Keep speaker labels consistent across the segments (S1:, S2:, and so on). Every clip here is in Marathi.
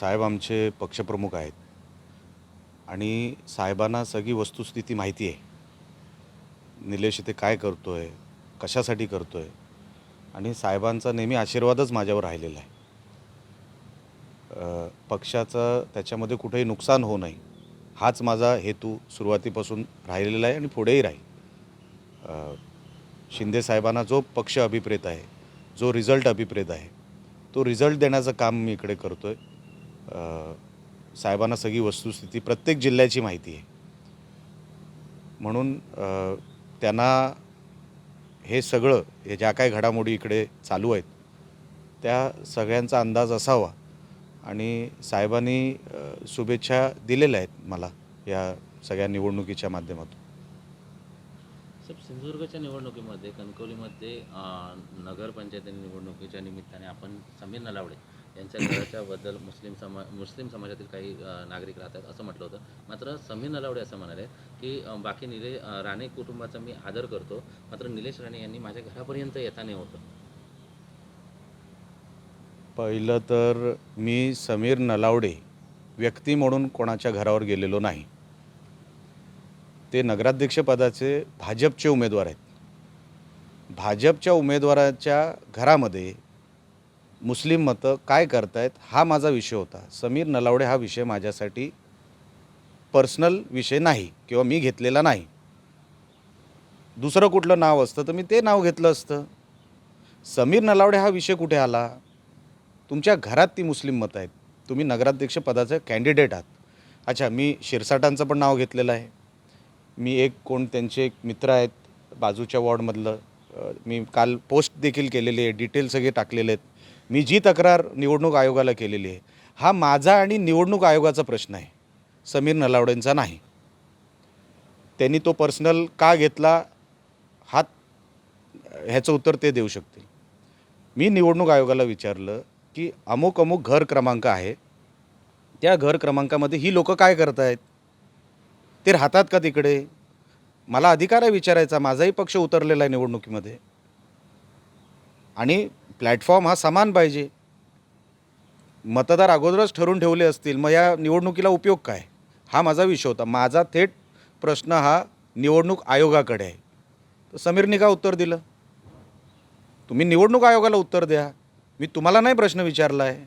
S1: साहेब आमचे पक्षप्रमुख आहेत. आणि साहेबांना सगळी वस्तुस्थिती माहिती आहे. निलेश इथे काय करतो आहे कशासाठी करतो आहे आणि साहेबांचा नेहमी आशीर्वादच माझ्यावर राहिलेला आहे. पक्षाचं त्याच्यामध्ये कुठेही नुकसान होऊ नये हाच माझा हेतू सुरुवातीपासून राहिलेला आहे आणि पुढेही राहील. शिंदे साहेबांना जो पक्ष अभिप्रेत आहे जो रिझल्ट अभिप्रेत आहे तो रिझल्ट देण्याचं काम मी इकडे करतो आहे साहेबांना सगळी वस्तुस्थिती प्रत्येक जिल्ह्याची माहिती आहे. म्हणून त्यांना हे सगळं हे ज्या काही घडामोडी इकडे चालू आहेत त्या सगळ्यांचा अंदाज असावा. आणि साहेबांनी शुभेच्छा दिलेल्या आहेत मला या सगळ्या निवडणुकीच्या माध्यमातून.
S2: साहेब सिंधुदुर्गच्या निवडणुकीमध्ये कणकवलीमध्ये नगरपंचायत नगरपंचायती निवडणुकीच्या निमित्ताने आपण समीर नलावडे यांच्या घराच्याबद्दल मुस्लिम समा मुस्लिम समाजातील काही नागरिक राहतात असं म्हटलं होतं. मात्र समीर नलावडे असं म्हणाले की बाकी निले राणे कुटुंबाचा मी आदर करतो. मात्र निलेश राणे यांनी माझ्या घरापर्यंत येता नाही होतं.
S1: पहिलं तर मी समीर नलावडे व्यक्ती म्हणून कोणाच्या घरावर गेलेलो नाही. ते नगराध्यक्षपदाचे भाजपचे उमेदवार आहेत. भाजपच्या उमेदवाराच्या घरामध्ये मुस्लिम मतं काय करतायत हा माझा विषय होता. समीर नलावडे हा विषय माझ्यासाठी पर्सनल विषय नाही किंवा मी घेतलेला नाही. दुसरं कुठलं नाव असतं तर मी ते नाव घेतलं असतं. समीर नलावडे हा विषय कुठे आला? तुमच्या घरात ती मुस्लिम मतं आहेत. तुम्ही नगराध्यक्ष पदाचं कॅन्डिडेट आहात. अच्छा मी शिरसाटांचं पण नाव घेतलेलं आहे. मी एक कोण त्यांचे एक मित्र आहेत बाजूच्या वॉर्डमधलं. मी काल पोस्ट देखील केलेली आहे डिटेल सगळे टाकलेले आहेत. मी जी तक्रार निवडणूक आयोगाला केलेली आहे हा माझा आणि निवडणूक आयोगाचा प्रश्न आहे. समीर नलावडेंचा नाही. त्यांनी तो पर्सनल का घेतला हा ह्याचं उत्तर ते देऊ शकतील. मी निवडणूक आयोगाला विचारलं की अमुक अमुक घर क्रमांक आहे त्या घर क्रमांकामध्ये ही लोकं काय करत आहेत ते राहतात का तिकडे? मला अधिकार आहे विचारायचा माझाही पक्ष उतरलेला आहे निवडणुकीमध्ये. आणि प्लॅटफॉर्म हा समान पाहिजे. मतदार अगोदरच ठरून ठेवले असतील मग या निवडणुकीला उपयोग काय? हा माझा विषय होता. माझा थेट प्रश्न हा निवडणूक आयोगाकडे आहे. तर समीरने का उत्तर दिलं? तुम्ही निवडणूक आयोगाला उत्तर द्या. मी तुम्हाला नाही प्रश्न विचारला आहे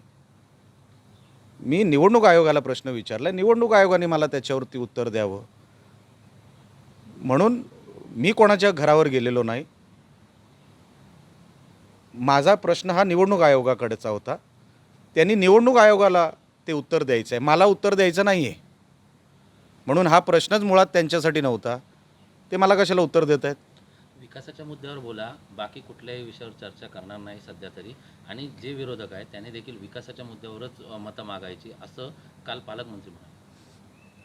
S1: मी निवडणूक आयोगाला प्रश्न विचारला निवडणूक आयोगाने मला त्याच्यावरती उत्तर द्यावं. म्हणून मी कोणाच्या घरावर गेलेलो नाही. माझा प्रश्न हा निवडणूक आयोगाकडेचा होता. त्यांनी निवडणूक आयोगाला ते उत्तर द्यायचं आहे मला उत्तर द्यायचं नाही आहे म्हणून हा प्रश्नच मुळात त्यांच्यासाठी नव्हता. ते मला कशाला उत्तर देत आहेत
S2: विकासाच्या मुद्द्यावर बोला. बाकी कुठल्याही विषयावर चर्चा करणार नाही सध्या तरी. आणि जे विरोधक आहेत त्यांनी देखील विकासाच्या मुद्द्यावरच मतं मागायची असं काल पालकमंत्री म्हणाले.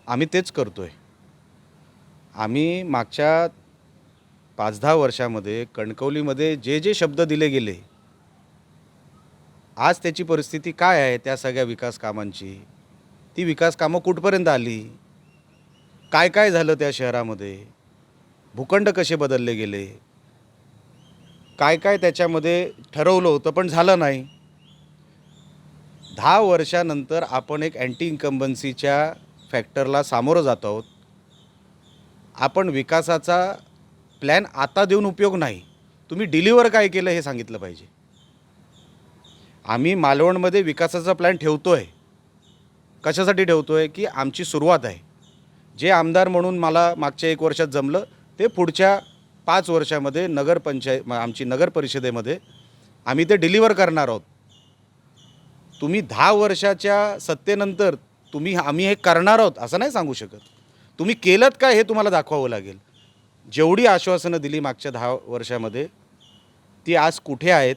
S1: आम्ही तेच करतो आहे आम्ही मागच्या पाच दहा वर्षामध्ये कणकवलीमध्ये जे जे शब्द दिले गेले आज त्याची परिस्थिती काय आहे त्या सगळ्या विकास कामांची? ती विकास कामं कुठपर्यंत आली? काय काय झालं त्या शहरामध्ये? भूखंड कसे बदलले गेले? काय काय त्याच्यामध्ये ठरवलं होतं पण झालं नाही. दहा वर्षानंतर आपण एक अँटी इन्कम्बन्सीच्या फॅक्टरला सामोरं जात आहोत. आपण विकासाचा प्लॅन आता देऊन उपयोग नाही. तुम्ही डिलिव्हर काय केलं हे सांगितलं पाहिजे. आम्ही मालवणमध्ये विकासाचा प्लॅन ठेवतो आहे कशासाठी ठेवतो आहे की आमची सुरुवात आहे. जे आमदार म्हणून मला मागच्या एक वर्षात जमलं ते पुढच्या पाच वर्षामध्ये नगरपंचायत म- आमची नगर परिषदेमध्ये आम्ही ते डिलिव्हर करणार आहोत. तुम्ही दहा वर्षाच्या सत्तेनंतर तुम्ही आम्ही हे करणार आहोत असं नाही सांगू शकत. तुम्ही केलं काय हे तुम्हाला दाखवावं लागेल. जेवढी आश्वासनं दिली मागच्या दहा वर्षामध्ये ती आज कुठे आहेत?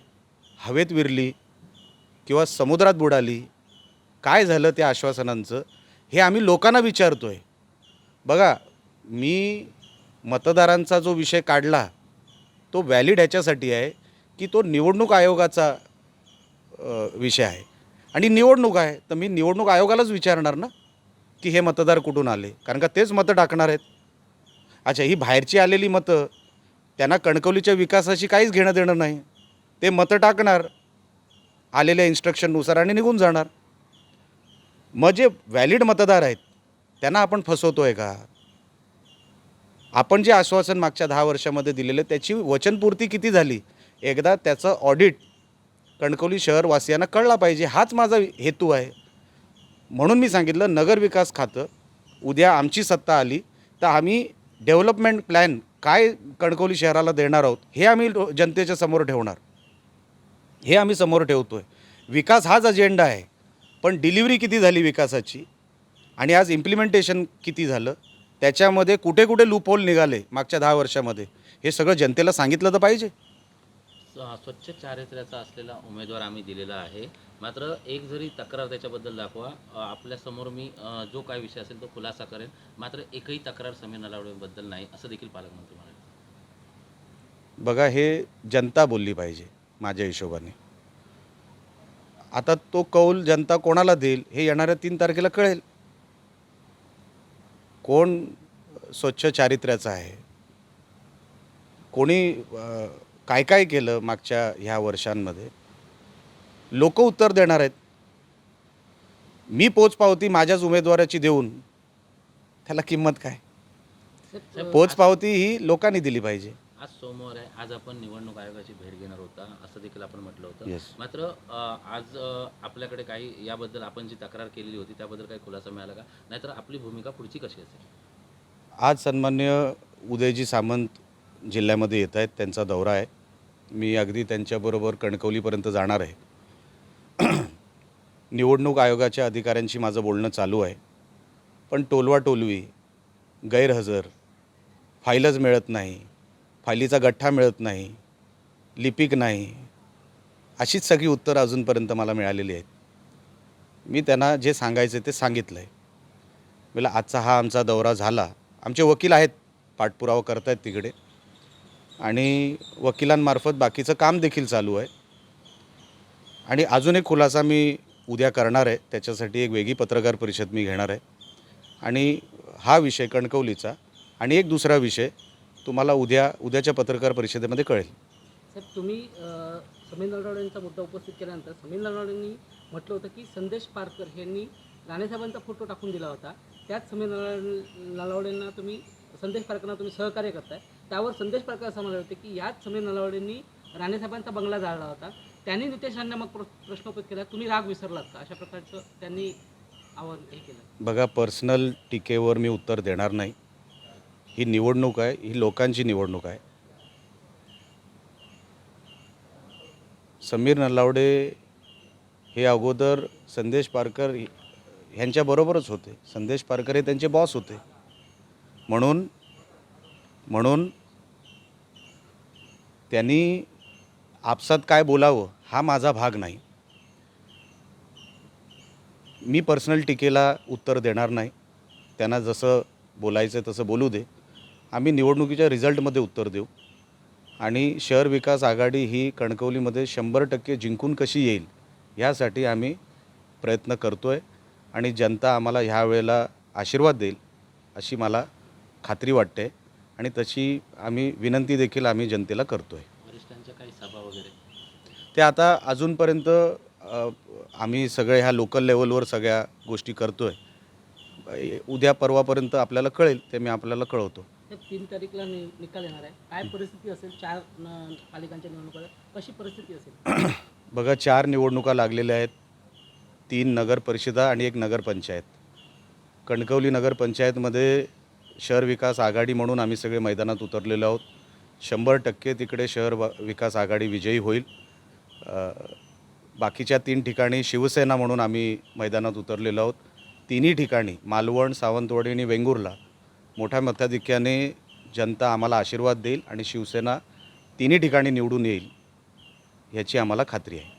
S1: हवेत विरली किंवा समुद्रात बुडाली? काय झालं त्या आश्वासनांचं? हे आम्ही लोकांना विचारतो आहे बघा मी मतदारांचा जो विषय काढला तो व्हॅलिड ह्याच्यासाठी आहे की तो निवडणूक आयोगाचा विषय आहे. आणि निवडणूक आहे तर मी निवडणूक आयोगालाच विचारणार ना की हे मतदार कुठून आले? कारण का तेच मतं टाकणार आहेत. अच्छा ही बाहेरची आलेली मतं त्यांना कणकवलीच्या विकासाशी काहीच घेणं देणं नाही. ते मतं टाकणार आलेल्या इन्स्ट्रक्शननुसार आणि निघून जाणार. मग जे व्हॅलिड मतदार आहेत त्यांना आपण फसवतो आहे का? आपण जे आश्वासन मागच्या दहा वर्षामध्ये दिलेलं त्याची वचनपूर्ती किती झाली? एकदा त्याचं ऑडिट कणकवली शहरवासियांना कळला पाहिजे हाच माझा हेतू आहे. म्हणून मी सांगितलं नगरविकास खातं उद्या आमची सत्ता आली तर आम्ही डेव्हलपमेंट प्लॅन काय कणकवली शहराला देणार आहोत हे आम्ही जनतेच्या समोर ठेवणार. हे आम्ही समोर ठेवतो आहे विकास हाच अजेंडा आहे पण डिलिव्हरी किती झाली विकासाची? आणि आज इम्प्लिमेंटेशन किती झालं? त्याच्यामध्ये कुठे कुठे लूपहोल निघाले मागच्या दहा वर्षामध्ये? हे सगळं जनतेला सांगितलं तर पाहिजे.
S2: स्वच्छ चारित्र्याचा असलेला उमेदवार आम्ही दिलेला आहे. मात्र एक जरी तक्रार त्याच्याबद्दल दाखवा आपल्यासमोर मी जो काय विषय असेल तो खुलासा करेन. मात्र एकही तक्रार समीर नलावडेबद्दल नाही असं देखील पालकमंत्री म्हणाले.
S1: बघा हे जनता बोलली पाहिजे माझ्या हिशोबाने. आता तो कौल जनता कोणाला देईल हे येणाऱ्या तीन तारखेला कळेल. कोण स्वच्छ चारित्र्याचं आहे? कोणी काय काय केलं मागच्या ह्या वर्षांमध्ये? लोक उत्तर देणार आहेत. मी पोचपावती माझ्याच उमेदवाराची देऊन त्याला किंमत काय? पोचपावती ही लोकांनी दिली पाहिजे.
S2: आज सोमवार आहे. आज आपण निवडणूक आयोगाची भेट घेणार होता असं देखील आपण म्हटलं होतं.
S1: Yes.
S2: मात्र आज आपल्याकडे काही याबद्दल आपण जी तक्रार केलेली होती त्याबद्दल काही खुलासा मिळाला का? नाहीतर आपली भूमिका पुढची कशी असेल?
S1: आज सन्मान्य उदयजी सामंत जिल्ह्यामध्ये येत आहेत. त्यांचा दौरा आहे. मी अगदी त्यांच्याबरोबर कणकवलीपर्यंत जाणार आहे. निवडणूक आयोगाच्या अधिकाऱ्यांशी माझं बोलणं चालू आहे. पण टोलवा टोलवी गैरहजर फाईलच मिळत नाही फायलीचा गठ्ठा मिळत नाही लिपिक नाही अशीच सगळी उत्तरं अजूनपर्यंत मला मिळालेली आहेत. मी त्यांना जे सांगायचं ते सांगितलं आहे मला आजचा हा आमचा दौरा झाला. आमचे वकील आहेत पाठपुरावा करत आहेत तिकडे. आणि वकिलांमार्फत बाकीचं काम देखील चालू आहे. आणि अजून एक खुलासा मी उद्या करणार आहे. त्याच्यासाठी एक वेगळी पत्रकार परिषद मी घेणार आहे. आणि हा विषय कणकवलीचा आणि एक दुसरा विषय तुम्हाला उद्या उद्याच्या पत्रकार परिषदेमध्ये कळेल.
S3: साहेब तुम्ही समीर नलावडे यांचा मुद्दा उपस्थित केल्यानंतर समीर नलावडेंनी म्हटलं होतं की संदेश पारकर यांनी राणेसाहेबांचा फोटो टाकून दिला होता. त्याच समीर नलावडे नलावडेंना तुम्ही संदेश पारकरांना तुम्ही सहकार्य करताय. त्यावर संदेश पारकर असं होते की याच समीर नलावडेंनी राणेसाहेबांचा बंगला जाळला होता. त्यांनी नितेश राणेंना मग प्र प्रश्न उपस्थित केला तुम्ही राग विसरलात का? अशा प्रकारचं त्यांनी आव्हान हे केलं.
S1: बघा पर्सनल टीकेवर मी उत्तर देणार नाही. ही निवडणूक आहे ही लोकांची निवडणूक आहे. समीर नलावडे हे अगोदर संदेश पारकर ह्यांच्याबरोबरच होते. संदेश पारकर हे त्यांचे बॉस होते. म्हणून म्हणून त्यांनी आपसात काय बोलावं हा माझा भाग नाही. मी पर्सनल टीकेला उत्तर देणार नाही. त्यांना जसं बोलायचं तसं बोलू दे. आम्ही निवडणुकीच्या रिझल्टमध्ये उत्तर देऊ. आणि शहर विकास आघाडी ही कणकवलीमध्ये शंभर टक्के जिंकून कशी येईल ह्यासाठी आम्ही प्रयत्न करतो आहे आणि जनता आम्हाला ह्या वेळेला आशीर्वाद देईल अशी मला खात्री वाटते. आणि तशी आम्ही विनंती देखील आम्ही जनतेला करतो आहे
S2: वरिष्ठांच्या काही सभा वगैरे?
S1: ते आता अजूनपर्यंत आम्ही सगळे ह्या लोकल लेवलवर सगळ्या गोष्टी करतो आहे उद्या परवापर्यंत आपल्याला कळेल ते मी आपल्याला कळवतो.
S3: तीन तारीखला नि निकाल येणार आहे. काय परिस्थिती असेल चार पालिकांच्या निवडणुका? कशी परिस्थिती असेल?
S1: बघा चार निवडणुका लागलेल्या आहेत. तीन नगर परिषदा आणि एक नगरपंचायत कणकवली नगरपंचायतमध्ये शहर विकास आघाडी म्हणून आम्ही सगळे मैदानात उतरलेलो आहोत. शंभर टक्के तिकडे शहर विकास आघाडी विजयी होईल. बाकीच्या तीन ठिकाणी शिवसेना म्हणून आम्ही मैदानात उतरलेलो आहोत. तिन्ही ठिकाणी मालवण सावंतवाडी आणि वेंगुर्ला मोठ्या मताधिक्याने जनता आम्हाला आशीर्वाद देईल आणि शिवसेना तिन्ही ठिकाणी निवडून येईल ह्याची आम्हाला खात्री आहे.